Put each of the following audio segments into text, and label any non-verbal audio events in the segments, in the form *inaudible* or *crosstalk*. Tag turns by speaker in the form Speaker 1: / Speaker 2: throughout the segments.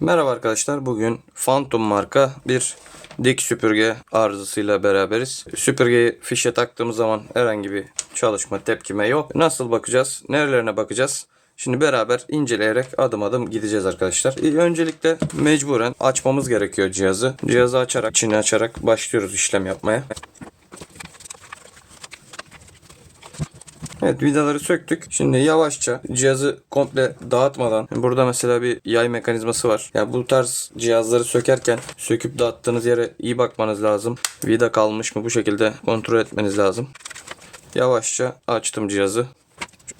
Speaker 1: Merhaba arkadaşlar. Bugün Phantom marka bir dik süpürge arızasıyla beraberiz. Süpürgeyi fişe taktığımız zaman herhangi bir çalışma, tepkime yok. Nasıl bakacağız? Nerelerine bakacağız? Şimdi beraber inceleyerek adım adım gideceğiz arkadaşlar. Öncelikle mecburen açmamız gerekiyor cihazı. Cihazı açarak, içini açarak başlıyoruz işlem yapmaya. Evet vidaları söktük. Şimdi yavaşça cihazı komple dağıtmadan burada mesela bir yay mekanizması var. Yani bu tarz cihazları sökerken söküp dağıttığınız yere iyi bakmanız lazım. Vida kalmış mı bu şekilde kontrol etmeniz lazım. Yavaşça açtım cihazı.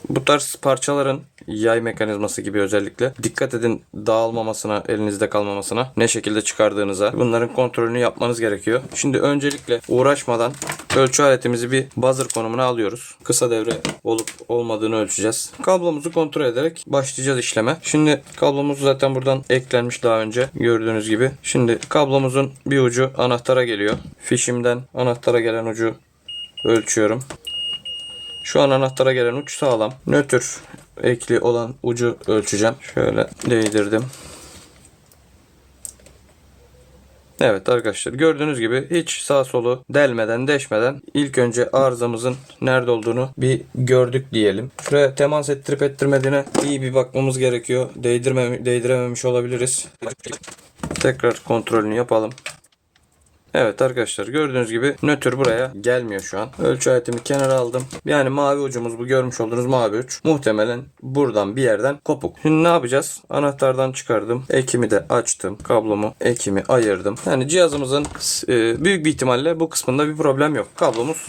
Speaker 1: Bu tarz parçaların yay mekanizması gibi özellikle dikkat edin dağılmamasına, elinizde kalmamasına, ne şekilde çıkardığınıza. Bunların kontrolünü yapmanız gerekiyor. Şimdi öncelikle uğraşmadan ölçü aletimizi bir buzzer konumuna alıyoruz. Kısa devre olup olmadığını ölçeceğiz. Kablomuzu kontrol ederek başlayacağız işleme. Şimdi kablomuz zaten buradan eklenmiş daha önce gördüğünüz gibi. Şimdi kablomuzun bir ucu anahtara geliyor. Fişimden anahtara gelen ucu ölçüyorum. Şu an anahtara gelen uç sağlam. Nötr ekli olan ucu ölçeceğim. Şöyle değdirdim. Evet arkadaşlar gördüğünüz gibi hiç sağ solu delmeden deşmeden ilk önce arızamızın nerede olduğunu bir gördük diyelim. Şuraya temas ettirip ettirmediğine iyi bir bakmamız gerekiyor. Değdirme, değdirememiş olabiliriz. Tekrar kontrolünü yapalım. Evet arkadaşlar gördüğünüz gibi nötr buraya gelmiyor şu an. Ölçü aletimi kenara aldım. Yani mavi ucumuz bu görmüş olduğunuz mavi uç. Muhtemelen buradan bir yerden kopuk. Şimdi ne yapacağız? Anahtardan çıkardım. Ekimi de açtım. Kablomu ekimi ayırdım. Yani cihazımızın e, büyük bir ihtimalle bu kısmında bir problem yok. Kablomuz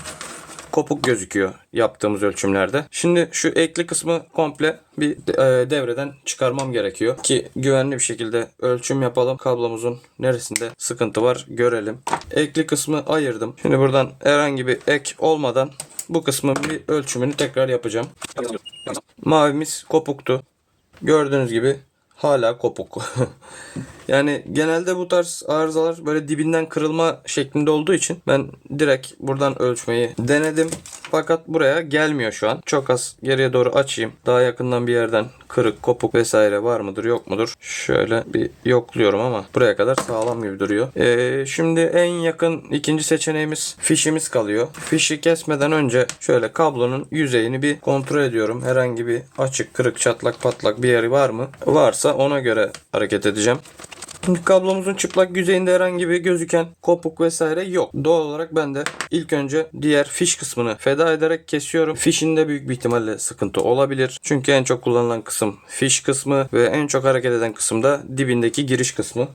Speaker 1: kopuk gözüküyor yaptığımız ölçümlerde. Şimdi şu ekli kısmı komple bir e, devreden çıkarmam gerekiyor ki güvenli bir şekilde ölçüm yapalım. Kablomuzun neresinde sıkıntı var görelim. Ekli kısmı ayırdım. Şimdi buradan herhangi bir ek olmadan bu kısmın bir ölçümünü tekrar yapacağım. Mavimiz kopuktu. Gördüğünüz gibi hala kopuk. *laughs* yani genelde bu tarz arızalar böyle dibinden kırılma şeklinde olduğu için ben direkt buradan ölçmeyi denedim. Fakat buraya gelmiyor şu an. Çok az geriye doğru açayım. Daha yakından bir yerden kırık, kopuk vesaire var mıdır yok mudur? Şöyle bir yokluyorum ama buraya kadar sağlam gibi duruyor. Ee, şimdi en yakın ikinci seçeneğimiz fişimiz kalıyor. Fişi kesmeden önce şöyle kablonun yüzeyini bir kontrol ediyorum. Herhangi bir açık, kırık, çatlak, patlak bir yeri var mı? Varsa ona göre hareket edeceğim. Kablomuzun çıplak yüzeyinde herhangi bir gözüken kopuk vesaire yok. Doğal olarak ben de ilk önce diğer fiş kısmını feda ederek kesiyorum. Fişinde büyük bir ihtimalle sıkıntı olabilir. Çünkü en çok kullanılan kısım fiş kısmı ve en çok hareket eden kısım da dibindeki giriş kısmı.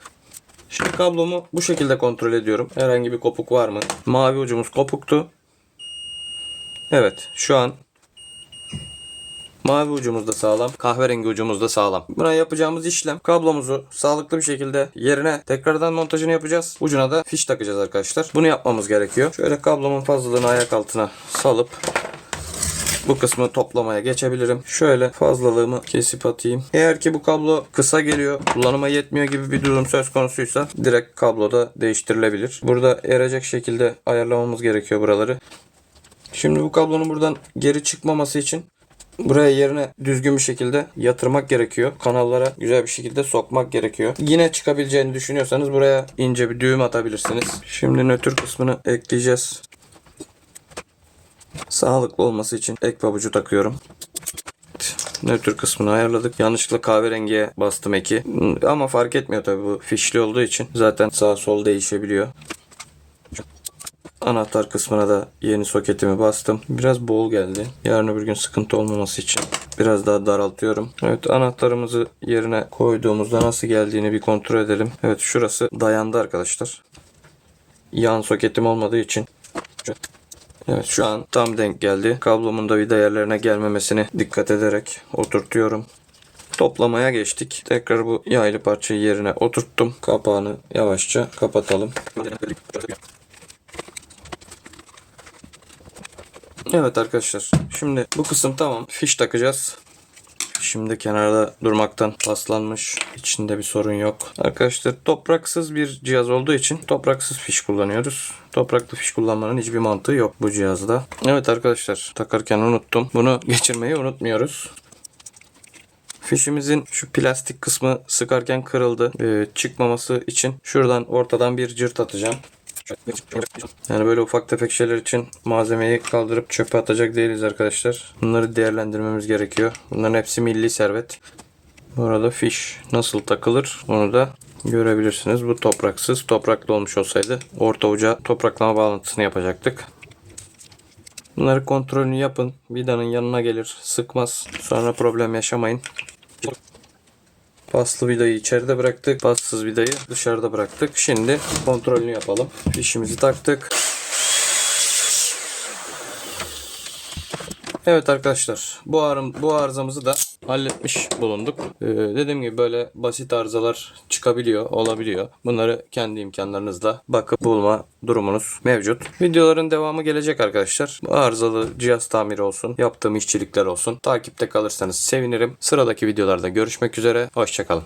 Speaker 1: Şimdi kablomu bu şekilde kontrol ediyorum. Herhangi bir kopuk var mı? Mavi ucumuz kopuktu. Evet şu an Mavi ucumuz da sağlam. Kahverengi ucumuz da sağlam. Buna yapacağımız işlem kablomuzu sağlıklı bir şekilde yerine tekrardan montajını yapacağız. Ucuna da fiş takacağız arkadaşlar. Bunu yapmamız gerekiyor. Şöyle kablomun fazlalığını ayak altına salıp bu kısmı toplamaya geçebilirim. Şöyle fazlalığımı kesip atayım. Eğer ki bu kablo kısa geliyor, kullanıma yetmiyor gibi bir durum söz konusuysa direkt kabloda değiştirilebilir. Burada erecek şekilde ayarlamamız gerekiyor buraları. Şimdi bu kablonun buradan geri çıkmaması için Buraya yerine düzgün bir şekilde yatırmak gerekiyor. Kanallara güzel bir şekilde sokmak gerekiyor. Yine çıkabileceğini düşünüyorsanız buraya ince bir düğüm atabilirsiniz. Şimdi nötr kısmını ekleyeceğiz. Sağlıklı olması için ek pabucu takıyorum. Nötr kısmını ayarladık. Yanlışlıkla kahverengiye bastım eki. Ama fark etmiyor tabii bu fişli olduğu için. Zaten sağ sol değişebiliyor. Anahtar kısmına da yeni soketimi bastım. Biraz bol geldi. Yarın öbür gün sıkıntı olmaması için biraz daha daraltıyorum. Evet anahtarımızı yerine koyduğumuzda nasıl geldiğini bir kontrol edelim. Evet şurası dayandı arkadaşlar. Yan soketim olmadığı için Evet şu an tam denk geldi. Kablomun da vida yerlerine gelmemesini dikkat ederek oturtuyorum. Toplamaya geçtik. Tekrar bu yaylı parçayı yerine oturttum. Kapağını yavaşça kapatalım. Evet arkadaşlar. Şimdi bu kısım tamam. Fiş takacağız. Şimdi kenarda durmaktan paslanmış. İçinde bir sorun yok. Arkadaşlar topraksız bir cihaz olduğu için topraksız fiş kullanıyoruz. Topraklı fiş kullanmanın hiçbir mantığı yok bu cihazda. Evet arkadaşlar takarken unuttum. Bunu *laughs* geçirmeyi unutmuyoruz. Fişimizin şu plastik kısmı sıkarken kırıldı. Ee, çıkmaması için şuradan ortadan bir cırt atacağım. Yani böyle ufak tefek şeyler için malzemeyi kaldırıp çöpe atacak değiliz arkadaşlar. Bunları değerlendirmemiz gerekiyor. Bunların hepsi milli servet. Bu arada fiş nasıl takılır onu da görebilirsiniz. Bu topraksız. Topraklı olmuş olsaydı orta uca topraklama bağlantısını yapacaktık. Bunları kontrolünü yapın. Vidanın yanına gelir. Sıkmaz. Sonra problem yaşamayın. Paslı vidayı içeride bıraktık. Passız vidayı dışarıda bıraktık. Şimdi kontrolünü yapalım. Fişimizi taktık. Evet arkadaşlar bu, arım, bu arızamızı da halletmiş bulunduk. Ee, dediğim gibi böyle basit arızalar çıkabiliyor, olabiliyor. Bunları kendi imkanlarınızla bakıp bulma durumunuz mevcut. Videoların devamı gelecek arkadaşlar. Arızalı cihaz tamiri olsun, yaptığım işçilikler olsun. Takipte kalırsanız sevinirim. Sıradaki videolarda görüşmek üzere. Hoşçakalın.